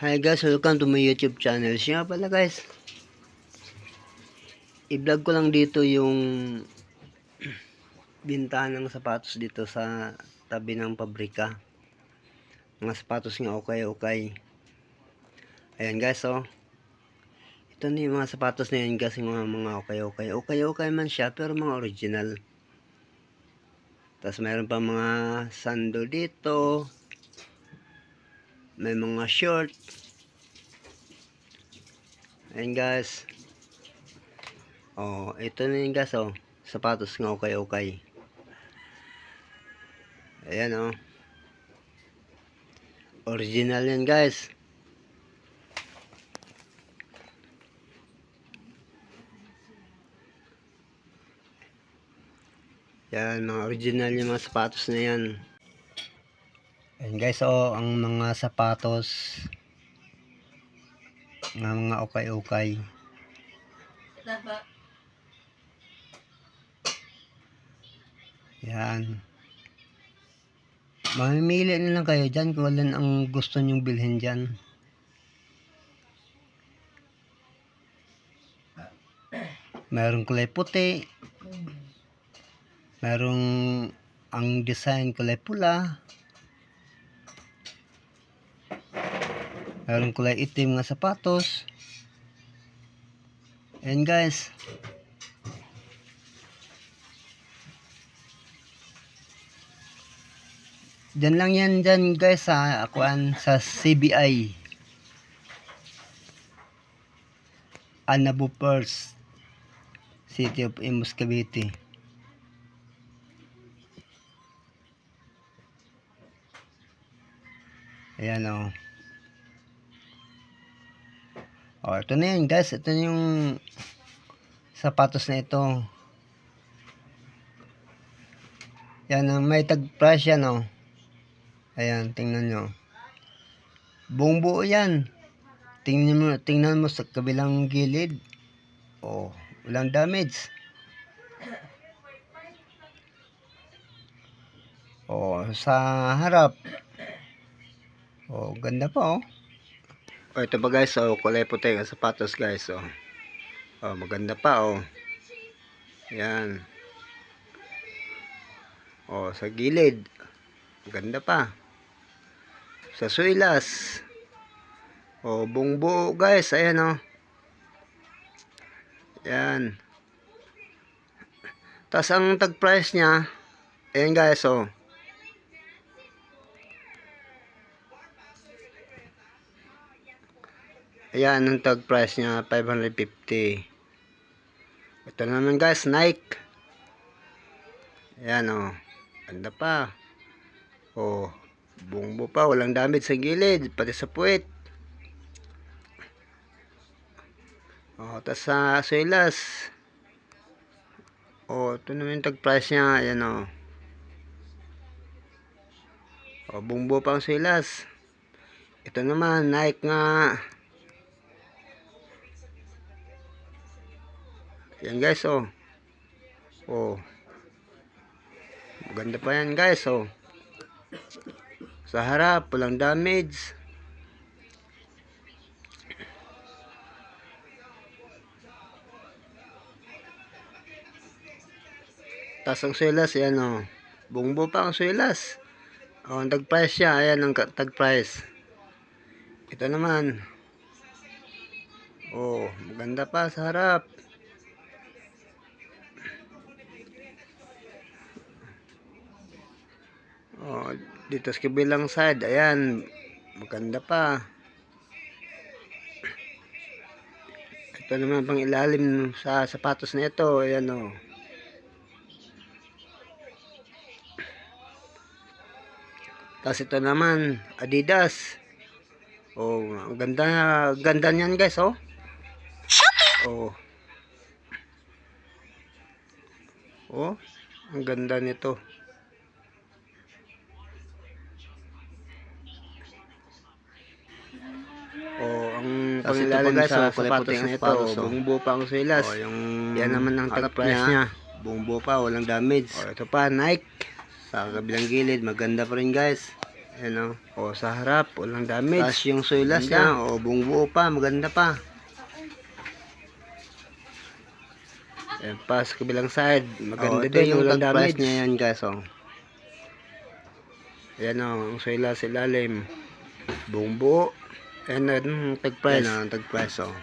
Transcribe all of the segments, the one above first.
Hi guys, welcome to my YouTube channel. Siya pala guys. I-vlog ko lang dito yung bintahan ng sapatos dito sa tabi ng pabrika. Mga sapatos nga okay okay. Ayan guys oh. Ito na yung mga sapatos na yan guys, mga, mga okay okay. Okay okay man siya pero mga original. Tapos mayroon pa mga sando dito. May mga short. Ayan guys. Oh, ito na yun guys oh. Sapatos nga okay okay. Ayan oh. Original yan guys. Yan, mga original yung mga sapatos na yan. Guys, oh, ang mga sapatos ng mga ukay-ukay. Yan. Mamimili na lang kayo dyan kung alin ang gusto nyong bilhin dyan. Merong kulay puti. Merong ang design kulay pula. Merong kulay itim nga sapatos. Ayan guys. Diyan lang yan dyan guys sa akuan sa CBI. Anabo First City of Imus Cavite. Ayan o. Oh. Oh, ito na yun guys. Ito na yung sapatos na ito. Yan, ang may tag price yan oh. Ayan, tingnan nyo. Buong buo yan. Tingnan mo, tingnan mo sa kabilang gilid. Oh, walang damage. Oh, sa harap. Oh, ganda pa oh. Oh, ito pa guys, oh, kulay puti ang sapatos guys, oh. Oh, maganda pa oh. Yan. Oh, sa gilid. Maganda pa. Sa suilas. Oh, buong buo guys, ayan oh. Yan. Tapos ang tag price niya, ayan guys, oh. Ayan, ang tag price niya, 550. Ito naman guys, Nike. Ayan o. Oh. Ganda pa. O, oh, bungbo pa. Walang damage sa gilid. Pati sa puwet. O, oh, tas sa suelas. O, oh, ito naman yung tag price niya. Ayan o. O, bungbo pa ang suelas. Ito naman, Nike nga. Yan guys, oh. Oh. Maganda pa yan guys, oh. Sa harap, walang damage. Tapos ang suelas, yan oh. Bungbo pa ang suelas. Oh, ang tag price siya. Ayan ang tag price. Ito naman. Oh, maganda pa sa harap. Oh, dito sa kabilang side, ayan, maganda pa. Ito naman pang ilalim sa sapatos na ito, ayan oh. Tapos ito naman, Adidas. Oh, ang ganda, ganda niyan guys, oh. Oh. Oh, ang ganda nito. Oh, ang Tapos ito pangilalim pa, guys, sa oh, kulay sapatos ang na ito, sapatos, oh. bungbo pa ang suelas. Oh, yung Yan naman ang tag price niya. niya. Bungbo pa, walang damage. Oh, ito pa, Nike. Sa kabilang gilid, maganda pa rin guys. Ayan o. O, sa harap, walang damage. Tapos yung sulas niya, o, buong buo pa, maganda pa. Ayan pa, sa kabilang side, maganda Oh, ito din, yung walang damage. price niya yan guys, o. Ayan o, ang sulas sa ilalim. Buong buo. Ayan na, yung tag price. Ayan o, ang tag price, o.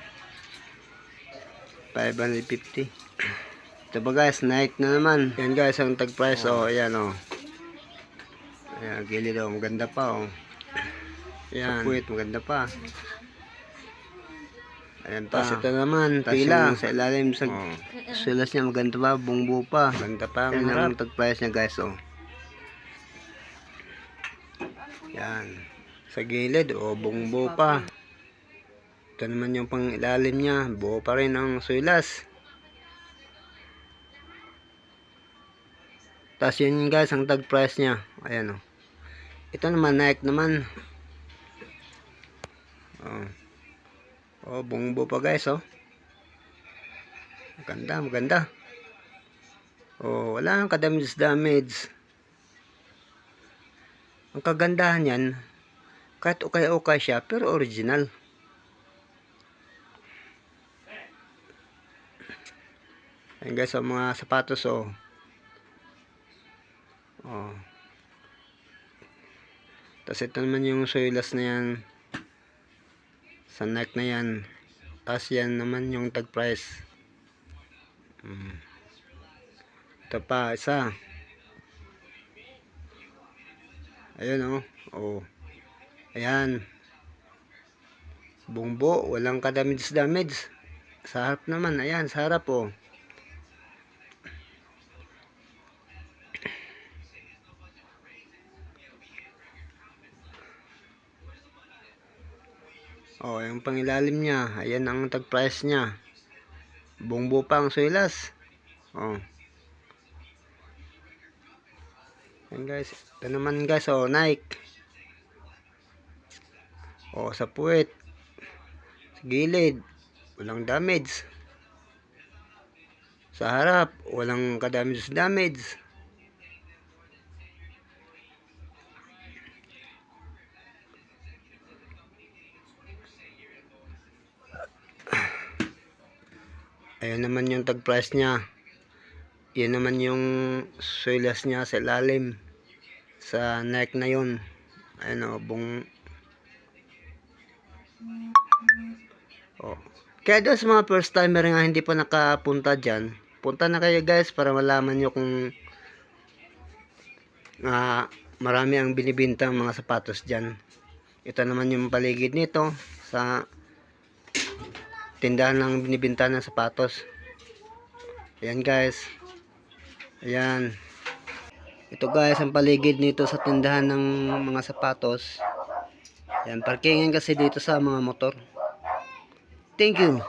550. Ito ba guys, Nike na naman. Yan guys, ang tag price, oh, ayan oh. Ayan, gilid oh, maganda pa oh. Ayan, puwit, maganda pa. Ayan pa. Tapos ito naman, Tas pila. yung sa ilalim, sa Oh. sulas niya, maganda pa, bungbu pa. Maganda pa, Ayan ang tag price niya guys, oh. Yan. Sa gilid, oh, bungbu pa. Ito naman yung pang ilalim niya, buo pa rin ang sulas. Tapos yun guys, ang tag price niya. Ayan o. Ito naman, Nike naman. Oh. Oh, bungbo pa guys, oh. Maganda, maganda. Oh, wala kang kadamage damage. Ang kagandahan yan, kahit ukay-ukay siya, pero original. Ayan guys, oh, mga sapatos, oh. Oh. Tapos ito naman yung soylas na yan. Sa neck na yan. Tapos yan naman yung tag price. Mm. Ito pa, isa. Ayun oh. Oh. Ayan. Bungbo, walang kadamage damage. Sa harap naman, ayan, sa harap oh. Oh, yung pangilalim niya, ayan ang tag price niya. Bungbo pa ang suelas. Oh. Ayan guys, ito naman guys, oh, Nike. Oh, sa puwet. Sa gilid, walang damage. Sa harap, walang kadamage damage. Ayan naman yung tag price niya. Yan naman yung suelas niya sa ilalim. Sa neck na yun. Ayan o, bung... Oh. Kaya doon sa mga first timer nga hindi pa nakapunta dyan, punta na kayo guys para malaman nyo kung ah, marami ang binibintang mga sapatos dyan. Ito naman yung paligid nito sa tindahan ng binibinta ng sapatos. Ayan guys. Ayan. Ito guys ang paligid nito sa tindahan ng mga sapatos. Ayan, parkingan kasi dito sa mga motor. Thank you.